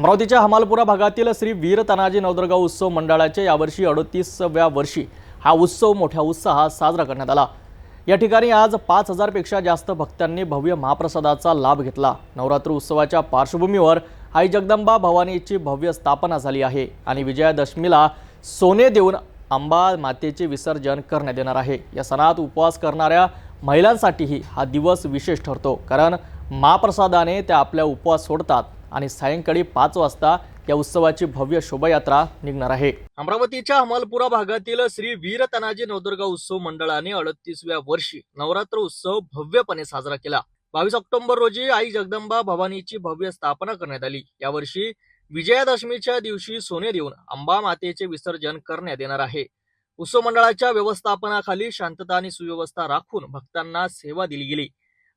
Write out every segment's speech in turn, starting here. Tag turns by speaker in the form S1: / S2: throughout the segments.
S1: अमरावतीच्या हमालपुरा भागातील श्री वीर तानाजी नवदुर्गा उत्सव मंडळाच्या यावर्षी अडतीसव्या वर्षी हा उत्सव मोठ्या उत्साहात साजरा करण्यात आला. या ठिकाणी आज पाच हजारपेक्षा जास्त भक्तांनी भव्य महाप्रसादाचा लाभ घेतला. नवरात्र उत्सवाच्या पार्श्वभूमीवर आई जगदंबा भवानीची भव्य स्थापना झाली आहे आणि विजयादशमीला सोने देऊन अंबा मातेचे विसर्जन करण्यात येणार आहे. या सणात उपवास करणाऱ्या महिलांसाठीही हा दिवस विशेष ठरतो कारण महाप्रसादाने त्या आपल्या उपवास सोडतात. आणि सायंकाळी पाच वाजता या उत्सवाची भव्य शोभायात्रा निघणार आहे. अमरावतीच्या अमलपुरा भागातील श्री वीर तनाजी नवदुर्गा उत्सव मंडळाने अडतीसव्या वर्षी नवरात्र उत्सव भव्यपणे साजरा केला. बावीस ऑक्टोबर रोजी आई जगदंबा भवानीची भव्य स्थापना करण्यात आली. यावर्षी विजयादशमीच्या दिवशी सोने देऊन अंबा मातेचे विसर्जन करण्यात येणार आहे. उत्सव मंडळाच्या व्यवस्थापनाखाली शांतता आणि सुव्यवस्था राखून भक्तांना सेवा दिली गेली.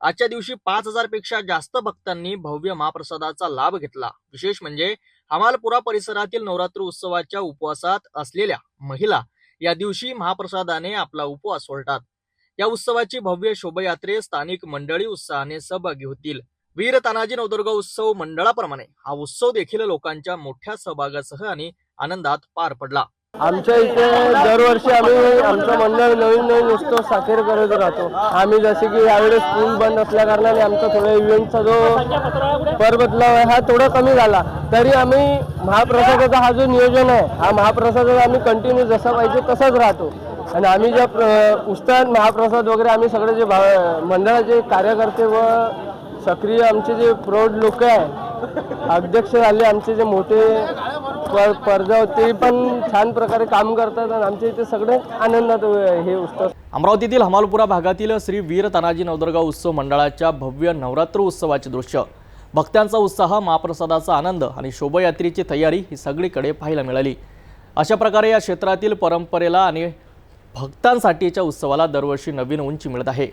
S1: आजच्या दिवशी पाच हजारपेक्षा जास्त भक्तांनी भव्य महाप्रसादाचा लाभ घेतला. विशेष म्हणजे हमालपुरा परिसरातील नवरात्र उत्सवाच्या उपवासात असलेल्या महिला या दिवशी महाप्रसादाने आपला उपवास सोडतात या उत्सवाची भव्य शोभायात्रेत स्थानिक मंडळी उत्साहाने सहभागी होतील. वीर तानाजी नवदुर्गा उत्सव मंडळाप्रमाणे हा उत्सव देखील लोकांच्या मोठ्या सहभागासह आणि आनंदात पार पडला.
S2: आमच्या इथे दरवर्षी आम्ही आमचं मंडळ नवीन नवीन उत्सव साखर करत राहतो. आम्ही जसे की यावेळेस स्कूल बंद असल्या कारणाने आमचा थोडा इव्हेंटचा जो पर बदलाव आहे हा थोडा कमी झाला. तरी आम्ही महाप्रसादाचा हा जो नियोजन आहे हा महाप्रसाद आम्ही कंटिन्यू जसा पाहिजे तसाच राहतो. आणि आम्ही ज्या उत्साह महाप्रसाद वगैरे आम्ही सगळे जे भा- मंडळाचे कार्यकर्ते व सक्रिय आमचे जे प्रौढ लोक आहे अध्यक्ष झाले आमचे जे मोठे पर परजाव ते पण छान प्रकारे काम करतात आणि आमच्या इथे सगळे आनंदात हे उत्सव
S1: अमरावतीतील हमालपुरा भागातील श्री वीर तानाजी नवदुर्गा उत्सव मंडळाच्या भव्य नवरात्र उत्सवाचे दृश्य. भक्तांचा उत्साह महाप्रसादाचा आनंद आणि शोभायात्रेची तयारी ही सगळीकडे पाहायला मिळाली. अशा प्रकारे या क्षेत्रातील परंपरेला आणि भक्तांसाठीच्या उत्सवाला दरवर्षी नवीन उंची मिळत आहे.